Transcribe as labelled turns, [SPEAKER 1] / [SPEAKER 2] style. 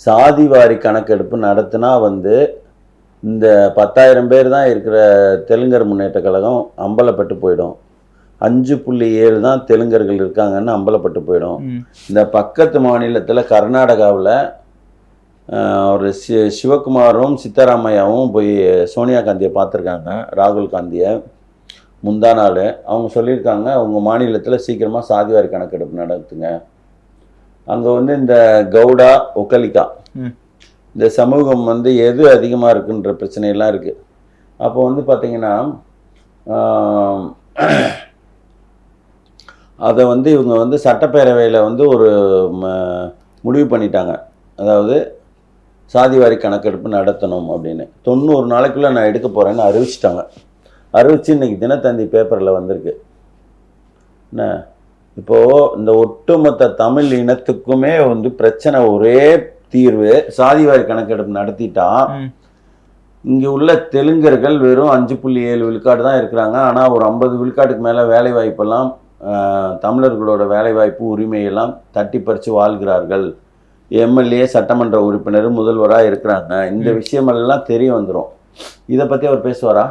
[SPEAKER 1] சாதி வாரி கணக்கெடுப்பு நடத்தினா வந்து இந்த பத்தாயிரம் பேர் தான் இருக்கிற தெலுங்கர் முன்னேற்ற கழகம் அம்பலப்பட்டு போயிடும். அஞ்சு புள்ளி ஏழு தான் தெலுங்கர்கள் இருக்காங்கன்னு அம்பலப்பட்டு போயிடும். இந்த பக்கத்து மாநிலத்தில் கர்நாடகாவில் ஒரு சி சிவகுமாரும் சித்தராமையாவும் போய் சோனியா காந்தியை பார்த்துருக்காங்க ராகுல் காந்தியை. முந்தா நாள். அவங்க சொல்லியிருக்காங்க அவங்க மாநிலத்தில் சீக்கிரமாக சாதிவாரி கணக்கெடுப்பு நடத்துங்க. அங்கே வந்து இந்த கவுடா ஒக்கலிகா
[SPEAKER 2] ம்.
[SPEAKER 1] இந்த சமூகம் வந்து எது அதிகமாக இருக்குன்ற பிரச்சனையெல்லாம் இருக்குது அப்போ வந்து பார்த்திங்கன்னா அதை வந்து இவங்க வந்து சட்டப்பேரவையில் வந்து ஒரு முடிவு பண்ணிட்டாங்க. அதாவது சாதிவாரி கணக்கெடுப்பு நடத்தணும் அப்படின்னு. தொண்ணூறு நாளைக்குள்ளே நான் எடுக்க போகிறேன்னு அறிவிச்சிட்டாங்க. அறிவிச்சு இன்னைக்கு தினத்தந்தி பேப்பரில் வந்திருக்கு. என்ன? இப்போது இந்த ஒட்டுமொத்த தமிழ் இனத்துக்குமே வந்து பிரச்சனை ஒரே தீர்வு. சாதிவாரி கணக்கெடுப்பு நடத்திட்டா. இங்கே உள்ள தெலுங்கர்கள் வெறும் அஞ்சு புள்ளி ஏழு விழுக்காடு தான் இருக்கிறாங்க. ஆனால் ஒரு ஐம்பது விழுக்காட்டுக்கு மேலே வேலை வாய்ப்பெல்லாம் தமிழர்களோட வேலைவாய்ப்பு உரிமையெல்லாம் தட்டி பறித்து வாழ்கிறார்கள். எம்எல்ஏ சட்டமன்ற உறுப்பினர் முதல்வராக இருக்கிறாங்க. இந்த விஷயமெல்லாம் தெரிய வந்துடும் இதை பற்றி அவர் பேசுவாரா?